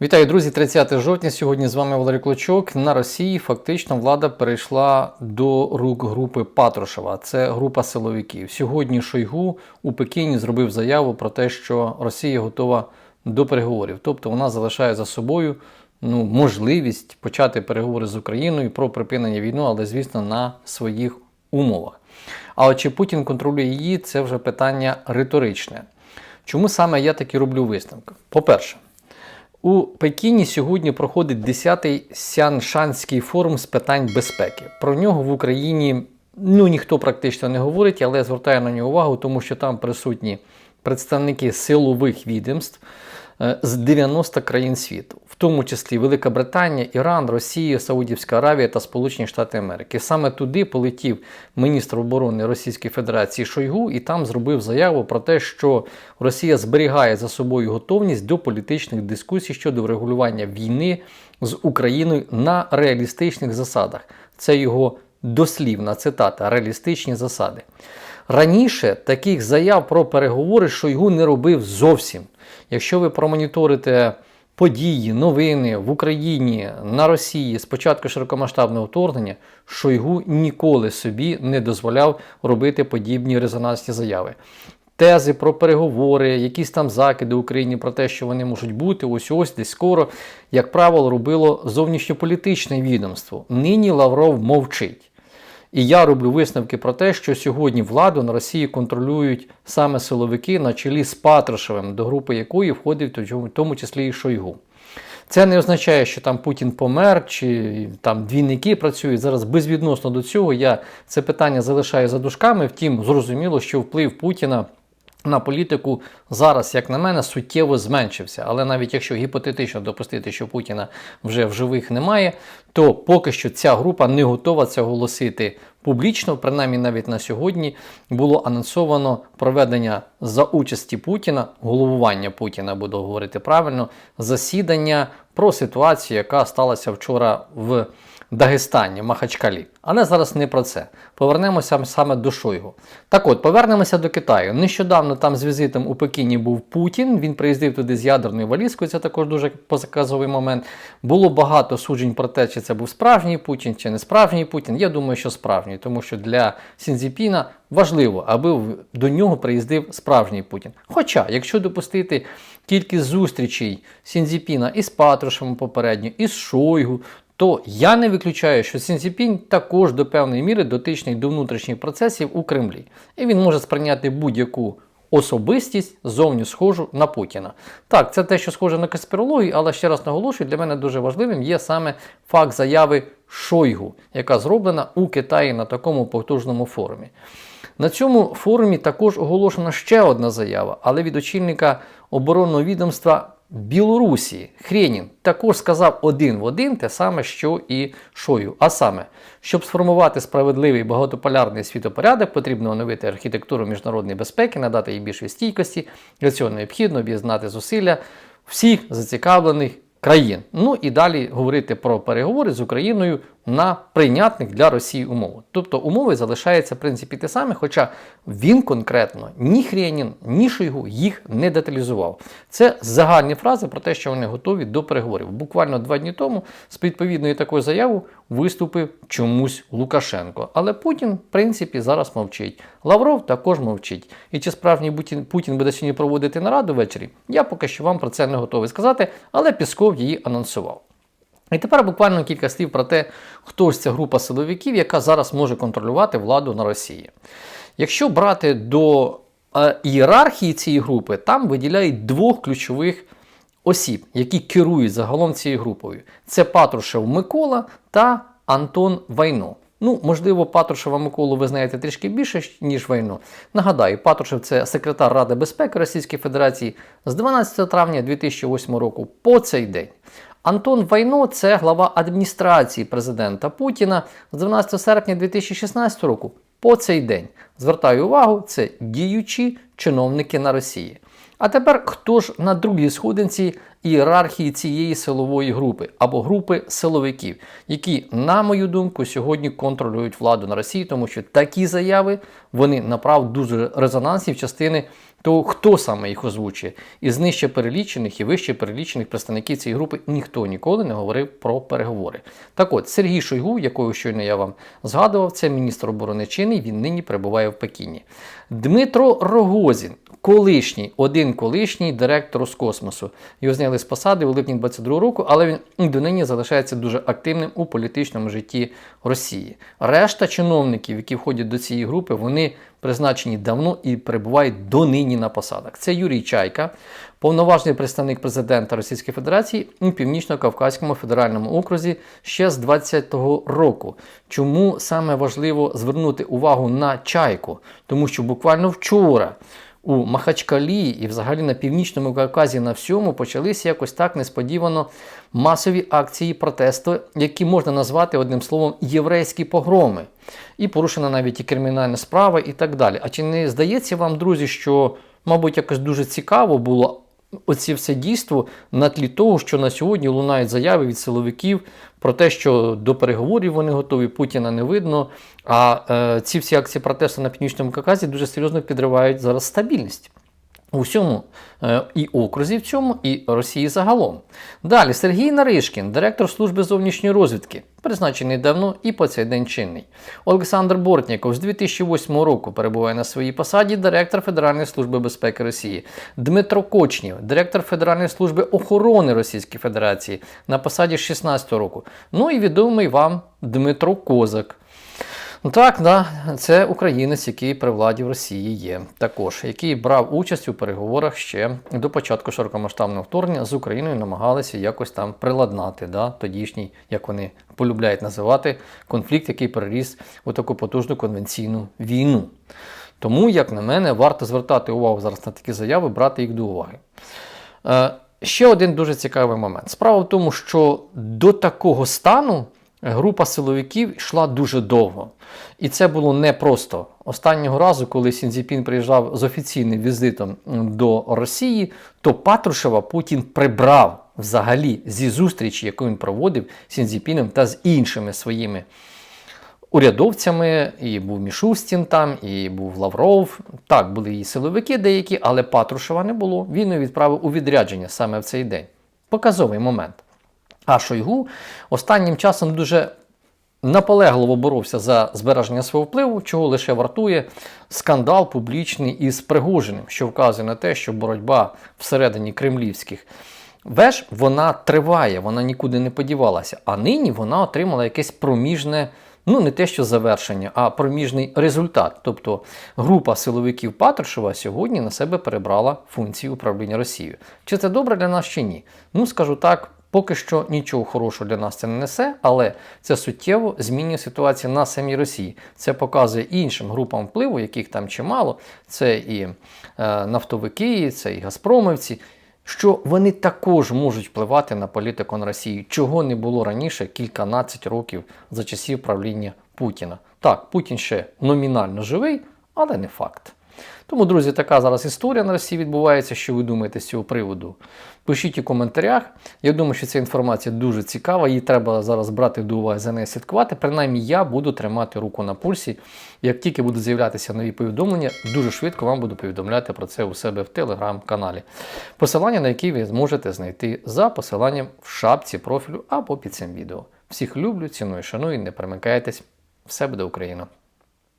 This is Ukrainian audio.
Вітаю, друзі! 30 жовтня. Сьогодні з вами Валерій Клочок. На Росії фактично влада перейшла до рук групи Патрушева. Це група силовиків. Сьогодні Шойгу у Пекіні зробив заяву про те, що Росія готова до переговорів. Тобто вона залишає за собою ну, можливість почати переговори з Україною про припинення війни, але звісно на своїх умовах. А чи Путін контролює її, це вже питання риторичне. Чому саме я таки роблю висновки? По-перше, у Пекіні сьогодні проходить 10-й Сяншанський форум з питань безпеки. Про нього в Україні ну, ніхто практично не говорить, але я звертаю на нього увагу, тому що там присутні представники силових відомств з 90 країн світу, в тому числі Велика Британія, Іран, Росія, Саудівська Аравія та Сполучені Штати Америки. Саме туди полетів міністр оборони Російської Федерації Шойгу і там зробив заяву про те, що Росія зберігає за собою готовність до політичних дискусій щодо врегулювання війни з Україною на реалістичних засадах. Це його дослівна цитата реалістичні засади. Раніше таких заяв про переговори Шойгу не робив зовсім. Якщо ви промоніторите події, новини в Україні на Росії з початку широкомасштабного вторгнення, Шойгу ніколи собі не дозволяв робити подібні резонансні заяви. Тези про переговори, якісь там закиди Україні про те, що вони можуть бути, ось ось десь скоро, як правило, робило зовнішньополітичне відомство. Нині Лавров мовчить. І я роблю висновки про те, що сьогодні владу на Росії контролюють саме силовики на чолі з Патрушевим, до групи якої входить в тому числі і Шойгу. Це не означає, що там Путін помер чи там двійники працюють. Зараз безвідносно до цього я це питання залишаю за дужками. Втім, зрозуміло, що вплив Путіна. На політику зараз, як на мене, суттєво зменшився. Але навіть якщо гіпотетично допустити, що Путіна вже в живих немає, то поки що ця група не готова це оголосити публічно. Принаймні, навіть на сьогодні було анонсовано проведення за участі Путіна, головування Путіна, буду говорити правильно, засідання про ситуацію, яка сталася вчора в. Дагестані, Махачкалі. Але зараз не про це. Повернемося саме до Шойгу. Так от, повернемося до Китаю. Нещодавно там з візитом у Пекіні був Путін. Він приїздив туди з ядерною валізкою, це також дуже показовий момент. Було багато суджень про те, чи це був справжній Путін, чи не справжній Путін. Я думаю, що справжній, тому що для Сінзіпіна важливо, аби до нього приїздив справжній Путін. Хоча, якщо допустити кількість зустрічей Сінзіпіна із Патрушем попередньо, із Шойгу, то я не виключаю, що Сінціпінь також до певної міри дотичний до внутрішніх процесів у Кремлі, і він може сприйняти будь-яку особистість зовні схожу на Путіна. Так, це те, що схоже на конспірологію, але ще раз наголошую, для мене дуже важливим є саме факт заяви Шойгу, яка зроблена у Китаї на такому потужному форумі. На цьому форумі також оголошена ще одна заява, але від очільника оборонного відомства Білорусі Хренін також сказав один в один те саме, що і Шою. А саме, щоб сформувати справедливий багатополярний світопорядок, потрібно оновити архітектуру міжнародної безпеки, надати їй більшої стійкості. Для цього необхідно об'єднати зусилля всіх зацікавлених країн. Ну і далі говорити про переговори з Україною на прийнятних для Росії умови. Тобто умови залишаються в принципі ті самі, хоча він конкретно ні Хренін, ні Шойгу їх не деталізував. Це загальні фрази про те, що вони готові до переговорів. Буквально два дні тому з відповідною такою заявою виступив чомусь Лукашенко. Але Путін, в принципі, зараз мовчить. Лавров також мовчить. І чи справжній Путін буде сьогодні проводити нараду ввечері, я поки що вам про це не готовий сказати, але Пісков її анонсував. І тепер буквально кілька слів про те, хто ж ця група силовиків, яка зараз може контролювати владу на Росії. Якщо брати до е, ієрархії цієї групи, там виділяють двох ключових осіб, які керують загалом цією групою. Це Патрушев Микола та Антон Вайно. Ну, можливо, Патрушева Миколу ви знаєте трішки більше, ніж Вайно. Нагадаю, Патрушев це секретар Ради безпеки Російської Федерації з 12 травня 2008 року по цей день. Антон Вайно це глава адміністрації президента Путіна з 12 серпня 2016 року. По цей день звертаю увагу, це діючі чиновники на Росії. А тепер хто ж на другій сходинці ієрархії цієї силової групи або групи силовиків, які, на мою думку, сьогодні контролюють владу на Росії, тому що такі заяви вони направ дуже резонансні в частини то хто саме їх озвучує? Із нижче перелічених і вище перелічених представників цієї групи ніхто ніколи не говорив про переговори. Так от, Сергій Шойгу, якого щойно я вам згадував, це міністр оборони чинний, він нині перебуває в Пекіні. Дмитро Рогозін, колишній, один колишній директор Роскосмосу. Його зняли з посади у липні 22 року, але він і донині залишається дуже активним у політичному житті Росії. Решта чиновників, які входять до цієї групи, вони призначені давно і перебувають донині на посадах. Це Юрій Чайка, повноважний представник президента Російської Федерації у Північно-Кавказькому федеральному окрузі ще з 20-го року. Чому саме важливо звернути увагу на чайку? Тому що буквально вчора. У Махачкалі і взагалі на північному Кавказі на всьому почалися якось так несподівано масові акції протесту, які можна назвати одним словом єврейські погроми. І порушена навіть і кримінальна справа, і так далі. А чи не здається вам, друзі, що, мабуть, якось дуже цікаво було оці все дійство на тлі того, що на сьогодні лунають заяви від силовиків про те, що до переговорів вони готові, Путіна не видно. А е, ці всі акції протесту на північному Кавказі дуже серйозно підривають зараз стабільність. У всьому е, і окрузі в цьому, і Росії загалом. Далі Сергій Наришкін, директор служби зовнішньої розвідки, призначений давно і по цей день чинний. Олександр Бортніков з 2008 року перебуває на своїй посаді директор Федеральної служби безпеки Росії. Дмитро Кочнів, директор Федеральної служби охорони Російської Федерації на посаді з 2016 року. Ну і відомий вам Дмитро Козак. Ну так, да, це українець, який при владі в Росії є, також який брав участь у переговорах ще до початку широкомасштабного вторгнення з Україною, намагалися якось там приладнати да, тодішній, як вони полюбляють називати, конфлікт, який переріс у таку потужну конвенційну війну. Тому, як на мене, варто звертати увагу зараз на такі заяви, брати їх до уваги. Е, ще один дуже цікавий момент. Справа в тому, що до такого стану група силовиків йшла дуже довго. І це було непросто. Останнього разу, коли Сінзіпін приїжджав з офіційним візитом до Росії, то Патрушева Путін прибрав взагалі зі зустрічі, яку він проводив з Сінзіпіном та з іншими своїми урядовцями. І був Мішустін там, і був Лавров. Так, були і силовики деякі, але Патрушева не було. Він його відправив у відрядження саме в цей день. Показовий момент. А Шойгу останнім часом дуже наполегливо боровся за збереження свого впливу, чого лише вартує скандал публічний із Пригожиним, що вказує на те, що боротьба всередині кремлівських веж вона триває, вона нікуди не подівалася. А нині вона отримала якесь проміжне. Ну, не те, що завершення, а проміжний результат. Тобто група силовиків Патрушева сьогодні на себе перебрала функції управління Росією. Чи це добре для нас, чи ні? Ну, скажу так, Поки що нічого хорошого для нас це не несе, але це суттєво змінює ситуацію на самій Росії. Це показує іншим групам впливу, яких там чимало. Це і е, нафтовики, це і Газпромівці, що вони також можуть впливати на політику на Росію, чого не було раніше кільканадцять років за часів правління Путіна. Так, Путін ще номінально живий, але не факт. Тому, друзі, така зараз історія на Росії відбувається. Що ви думаєте з цього приводу? Пишіть у коментарях. Я думаю, що ця інформація дуже цікава, її треба зараз брати до уваги за нею слідкувати. Принаймні, я буду тримати руку на пульсі. Як тільки будуть з'являтися нові повідомлення, дуже швидко вам буду повідомляти про це у себе в телеграм-каналі. Посилання на який ви зможете знайти за посиланням в шапці профілю або під цим відео. Всіх люблю, ціную, шаную, не перемикайтесь. Все буде Україна!